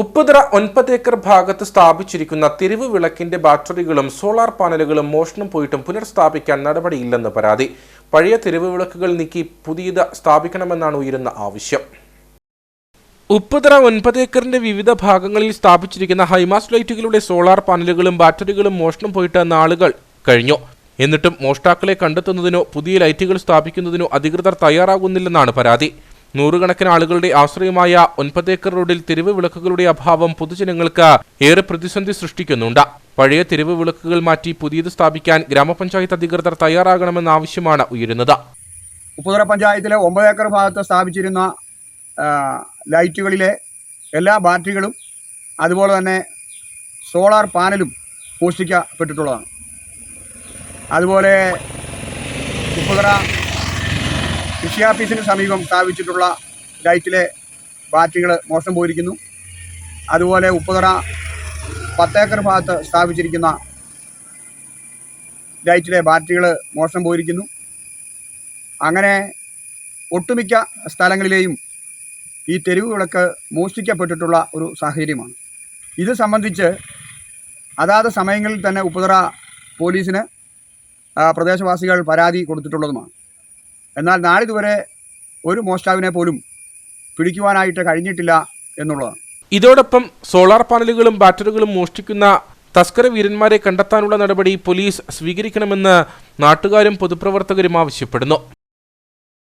ഉപ്പുതറ ഒൻപത് ഏക്കർ ഭാഗത്ത് സ്ഥാപിച്ചിരിക്കുന്ന തെരുവ് വിളക്കിന്റെ ബാറ്ററികളും സോളാർ പാനലുകളും മോഷണം പോയിട്ടും പുനർസ്ഥാപിക്കാൻ നടപടിയില്ലെന്ന് പരാതി. പഴയ തെരുവ് വിളക്കുകൾ നീക്കി പുതിയത് സ്ഥാപിക്കണമെന്നാണ് ഉയരുന്ന ആവശ്യം. ഉപ്പുതറ ഒൻപത് ഏക്കറിന്റെ വിവിധ ഭാഗങ്ങളിൽ സ്ഥാപിച്ചിരിക്കുന്ന ഹൈമാസ് ലൈറ്റുകളുടെ സോളാർ പാനലുകളും ബാറ്ററികളും മോഷണം പോയിട്ട് നാളുകൾ കഴിഞ്ഞു. എന്നിട്ടും മോഷ്ടാക്കളെ കണ്ടെത്തുന്നതിനോ പുതിയ ലൈറ്റുകൾ സ്ഥാപിക്കുന്നതിനോ അധികൃതർ തയ്യാറാകുന്നില്ലെന്നാണ് പരാതി. നൂറുകണക്കിന് ആളുകളുടെ ആശ്രയമായ ഒൻപതേക്കർ റോഡിൽ തെരുവ് വിളക്കുകളുടെ അഭാവം പൊതുജനങ്ങൾക്ക് ഏറെ പ്രതിസന്ധി സൃഷ്ടിക്കുന്നുണ്ട്. പഴയ തെരുവ് വിളക്കുകൾ മാറ്റി പുതിയത് സ്ഥാപിക്കാൻ ഗ്രാമപഞ്ചായത്ത് അധികൃതർ തയ്യാറാകണമെന്ന ആവശ്യമാണ് ഉയരുന്നത്. ഉപ്പുതറ പഞ്ചായത്തിലെ ഒമ്പത് ഏക്കർ ഭാഗത്ത് സ്ഥാപിച്ചിരുന്ന ലൈറ്റുകളിലെ എല്ലാ ബാറ്ററികളും അതുപോലെ തന്നെ സോളാർ പാനലും മോഷ്ടിക്കപ്പെട്ടിട്ടുള്ളതാണ് അതുപോലെ ഉപ്പുതറ കൃഷി ഓഫീസിന് സമീപം സ്ഥാപിച്ചിട്ടുള്ള ലൈറ്റിലെ ബാറ്ററികൾ മോശം പോയിരിക്കുന്നു. അതുപോലെ ഉപ്പുതറ പത്തേക്കർ ഭാഗത്ത് സ്ഥാപിച്ചിരിക്കുന്ന ലൈറ്റിലെ ബാറ്ററികൾ മോശം പോയിരിക്കുന്നു. അങ്ങനെ ഒട്ടുമിക്ക സ്ഥലങ്ങളിലെയും ഈ തെരുവ് വിളക്ക് മോഷ്ടിക്കപ്പെട്ടിട്ടുള്ള ഒരു സാഹചര്യമാണ്. ഇത് സംബന്ധിച്ച് അതാത് സമയങ്ങളിൽ തന്നെ ഉപ്പുതറ പോലീസിന് പ്രദേശവാസികൾ പരാതി കൊടുത്തിട്ടുള്ളതുമാണ്. എന്നാൽ നാളിതുവരെ ഒരു മോഷ്ടാവിനെ പോലും പിടിക്കുവാനായിട്ട് കഴിഞ്ഞിട്ടില്ല എന്നുള്ളതാണ്. ഇതോടൊപ്പം സോളാർ പാനലുകളും ബാറ്ററികളും മോഷ്ടിക്കുന്ന തസ്കര വീരന്മാരെ കണ്ടെത്താനുള്ള നടപടി പോലീസ് സ്വീകരിക്കണമെന്ന് നാട്ടുകാരും പൊതുപ്രവർത്തകരും ആവശ്യപ്പെടുന്നു.